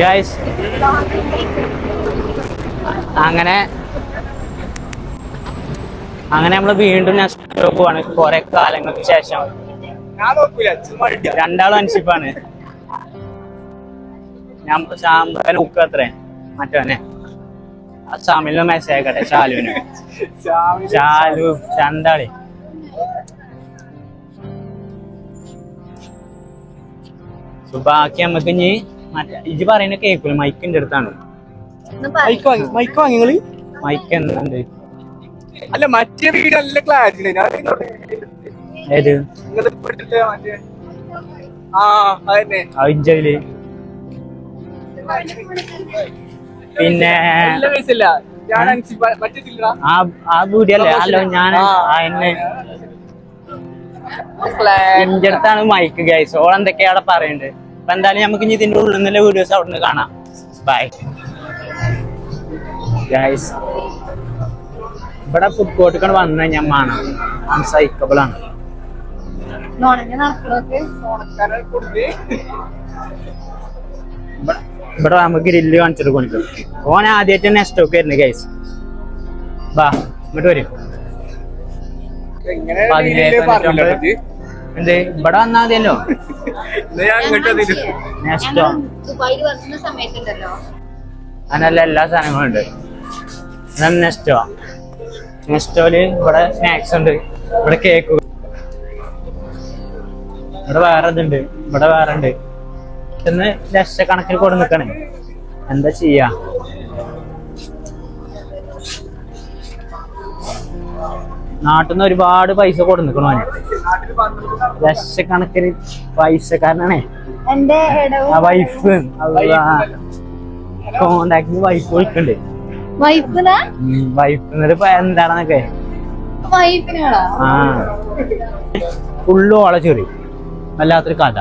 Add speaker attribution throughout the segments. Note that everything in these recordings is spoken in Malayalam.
Speaker 1: ഗൈസ് അങ്ങനെ. അങ്ങനെ നമ്മൾ വീണ്ടും ഞാൻ പോവാണ് കുറെ കാലങ്ങൾക്ക് ശേഷം. രണ്ടാളും അനുസരിപ്പാണ് ഞാൻ ശാമ്പൻ ഉക്ക് അത്രേ. മറ്റവനെ. ആ ഷാമിലിന് മെസ്സേജ് ആക്കട്ടെ ശാലുവിന്. ശാലു So, ബാക്കി നമുക്ക് ഇനി മറ്റേ. ഇജ് പറയുന്ന കേൾക്കൂല. മൈക്കിന്റെ അടുത്താണ്.
Speaker 2: മൈക്ക് വാങ്ങി മൈക്ക് വാങ്ങി നിങ്ങൾ.
Speaker 1: മൈക്ക് എന്തുണ്ട്?
Speaker 2: അല്ല മറ്റേ വീട് നല്ല ക്ലാരിറ്റി
Speaker 1: ഏത്? പിന്നെ ആ ആ ബൂടി അല്ലേ ഞാൻ എന്നെ എന്റെ അടുത്താണ് മൈക്ക് ഗൈസ് ഓൾ എന്തൊക്കെയാ അവിടെ പറയുന്നുണ്ട് അപ്പൊ എന്തായാലും നമുക്ക് ഇനി ഇതിന്റെ ഉള്ളിൽ നിന്നുള്ള വീഡിയോസ് അവിടെ നിന്ന് കാണാം. ബൈ ഗൈസ് ഇവിടെ ഫുഡ് കോർട്ടിക്കാണ് വന്നു കഴിഞ്ഞാൽ മാണം. അൺസൈക്കബിൾ ആണ്. ഇവിടെ- നമുക്ക് ഗ്രില്ല് കാണിച്ചിട്ട് കൊണ്ടിരിക്കും ഓൻ ആദ്യമായിട്ട് നെക്സ്റ്റ് ഒക്കെ ആയിരുന്നു ഗൈസ് ബാ ഇങ്ങോട്ട് വരും. പതിനേഴ് എന്ത്? ഇവിടെ വന്നാ മതിയല്ലോ
Speaker 2: ഞാൻ ഇങ്ങോട്ട് വന്നില്ല.
Speaker 1: നെക്സ്റ്റോ
Speaker 3: ദുബായിൽ വന്ന സമയത്തുണ്ടല്ലോ.
Speaker 1: അങ്ങനല്ല എല്ലാ സാധനങ്ങളും ഉണ്ട്. നെസ്റ്റോ നെസ്റ്റോൽ ഇവിടെ സ്നാക്സ് ഉണ്ട്. ഇവിടെ കേക്ക് ഇവിടെ വേറെ ഇതുണ്ട്. ഇവിടെ വേറെ ഉണ്ട്. ഇന്ന് ലക്ഷക്കണക്കിന് കൊണ്ട് നിൽക്കണേ എന്താ ചെയ്യാ? നാട്ടിൽ നിന്ന് ഒരുപാട് പൈസ
Speaker 2: കൊടുക്കണു
Speaker 1: ലക്ഷക്കണക്കിന് പൈസക്കാരനാണേ.
Speaker 3: ഇടവും
Speaker 1: ആ വൈഫ്. കോണ്ടാക്ട് വൈഫ് വിളിക്കണ്ട്. വൈഫ് എന്നിട്ട് എന്താണെന്നൊക്കെ. ആ. ഫുള്ള് ഓളെ ചെറി. വല്ലാത്തൊരു കഥ.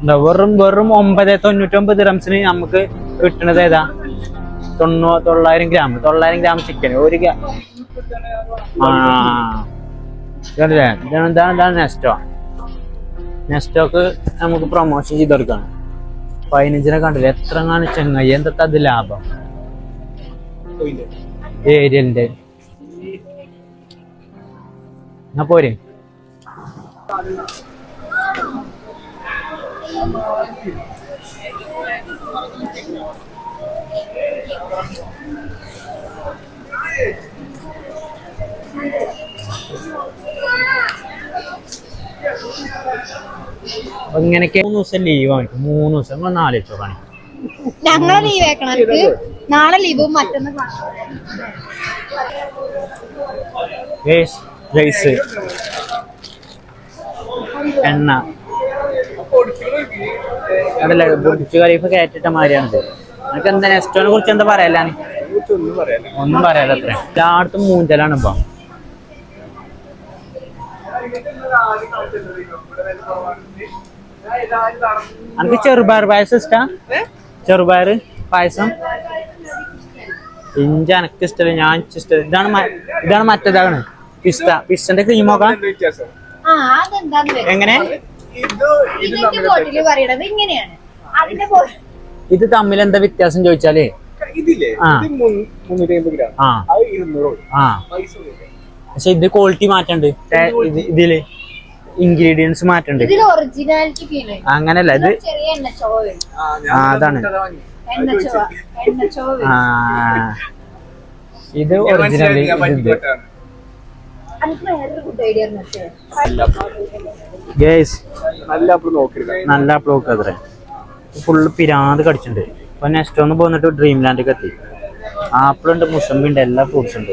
Speaker 1: എന്താ വെറും വെറും ഒമ്പത് തൊണ്ണൂറ്റൊമ്പത് റംസിന് നമുക്ക് കിട്ടണത് ഏതാ? തൊണ്ണൂ തൊള്ളായിരം ഗ്രാം തൊള്ളായിരം ഗ്രാം ചിക്കൻ ഒരു ആ. ഇതാണ് നെസ്റ്റോ നെസ്റ്റോക്ക് നമുക്ക് പ്രൊമോഷൻ ചെയ്ത് കൊടുക്കണം പതിനഞ്ചിനെ കണ്ടില്ല? എത്ര കാണും ചെങ്ങായി. എന്താ അത് ലാഭം? ഏരിയലിന്റെ. എന്നാ പോരെ? അപ്പൊ ഇങ്ങനെയൊക്കെ മൂന്ന് ദിവസം ലീവ് വാങ്ങിക്കും മൂന്ന് ദിവസം നിങ്ങൾ നാല് വെച്ചോ കാണി
Speaker 3: ഞങ്ങളെ ലീവ് ആക്കണം നാളെ ലീവും മറ്റന്ന്
Speaker 1: റൈസ് എണ്ണ. അതല്ല ബുർജ് ഖലീഫ കയറ്റിട്ട മാതിരിയാണിത് നിനക്ക് എന്താ നെസ്റ്റോനെ കുറിച്ച് എന്താ
Speaker 2: പറയാലാണ്.
Speaker 1: ഒന്നും പറയാലോ അത്ര. എല്ലായിടത്തും മൂഞ്ചലാണ് ഇപ്പൊ. അനക്ക് ചെറുപയർ പായസം ഇഷ്ടാ? ചെറുപയർ പായസം? ഇഞ്ച എനക്ക് ഇഷ്ടല്ല ഞാൻ ഇഷ്ടം ഇതാണ് ഇതാണ് മറ്റേതാണ് പിസ്ത. പിസ്തന്റെ ക്രീം നോക്കാം
Speaker 3: ആ അതെന്താന്ന്
Speaker 1: എങ്ങനെ?
Speaker 2: ഇത് ഇത്
Speaker 3: ഇതിന്റെ പറയണത് ഇങ്ങനെയാണ്. അതിന്റെ
Speaker 1: ഇത് തമ്മിൽ എന്താ വ്യത്യാസം ചോദിച്ചാലേ? പക്ഷെ ഇത് ക്വാളിറ്റി മാറ്റണ്ട്. ഇതിൽ ഇൻഗ്രീഡിയൻസ് മാറ്റണ്ട്.
Speaker 3: ഇതിൽ ഒറിജിനാലിറ്റി ഫീൽ
Speaker 1: അങ്ങനല്ല ഇത്
Speaker 3: ചെറിയ എണ്ണ ചോവ
Speaker 2: ആ, ഞാൻ
Speaker 1: ആ, അതാണ്. ഇത് ഒറിജിനൽ ഗേസ്
Speaker 2: നല്ല അപ്പൊ നോക്കരുത്
Speaker 1: നല്ല ബ്ലോക്ക് അത്ര. ഫുള്ള് പിരാന്ത് കടിച്ചിട്ടുണ്ട്. അപ്പൊ നെക്സ്റ്റ് ഒന്ന് പോന്നിട്ട് ഡ്രീം ലാൻഡിലേക്ക് എത്തി. ആപ്പിളുണ്ട് മുസമ്പിണ്ട് എല്ലാ ഫ്രൂട്ട്സ് ഉണ്ട്.